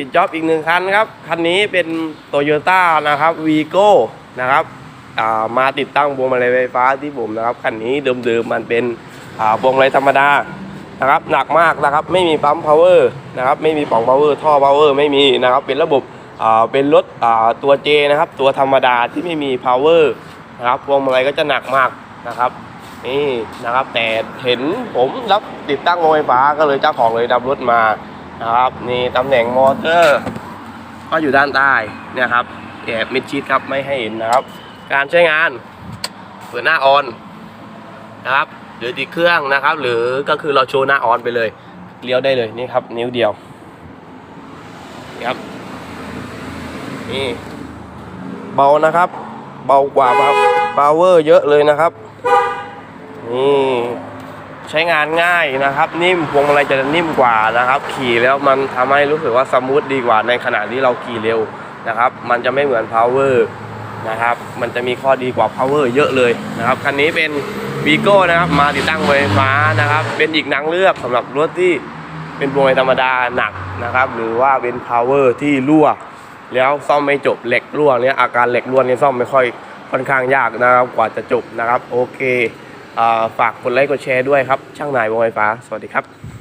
ปิดจ็อบอีกหนึ่งคันครับ คันนี้เป็นโตโยต้านะครับวีโก้นะครับามาติดตั้งพวงมาลัยไฟฟ้าที่ผมนะครับ คันนี้เดิมๆมันเป็นพวงมาลัยธรรมดานะครับหนักมากนะครับไม่มีปั๊มพาวเวอร์นะครับไม่มีปล่องพาวเวอร์ท่อพาวเวอร์ไม่มีนะครับเป็นระบบเป็นรถตัวเจนะครับตัวธรรมดาที่ไม่มีพาวเวอร์นะครับพวงมาลัยก็จะหนักมากนะครับนี่นะครับแต่เห็นผมรับติดตั้งโรงไฟฟ้าก็เลยเจ้าของเลยนำรถมา นะครับนี่ตำแหน่งมอเตอร์ก็อยู่ด้านใต้เนี่ยครับแอบมิดชิดครับไม่ให้เห็นนะครับ การใช้งานเปิดหน้าออนนะครับหรือติดเครื่องนะครับ หรือก็คือเราโชว์หน้าออนไปเลยเลี้ยวได้เลยนี่ครับ นิ้วเดียวนี่ครับนี่เบานะครับ เบากว่าพาวเวอร์เยอะเลยนะครับนี่ ใช้งานง่ายนะครับ นิ่มพวงมาลัยจะนิ่มกว่านะครับ ขี่แล้วมันทำให้รู้สึกว่าสมูทดีกว่าในขณะที่เราขี่เร็วนะครับ มันจะไม่เหมือน power นะครับ มันจะมีข้อดีกว่า power เยอะเลยนะครับคันนี้เป็น v ีโก้นะครับมาติดตั้งไฟฟ้านะครับ เป็นอีกนางเลือกสำหรับรถที่เป็นพวงมาลัยธรรมดาหนักนะครับ หรือว่าเป็น power ที่รั่ว แล้วซ่อมไม่จบเหล็กรั่วเนี่ยอาการเหล็กรั่วเนี่ยซ่อมไม่ค่อยค่อนข้างยากนะครับกว่าจะจบนะครับโอเค ฝากกดไลค์กดแชร์ด้วยครับ ช่างนายวงไฟฟ้า สวัสดีครับ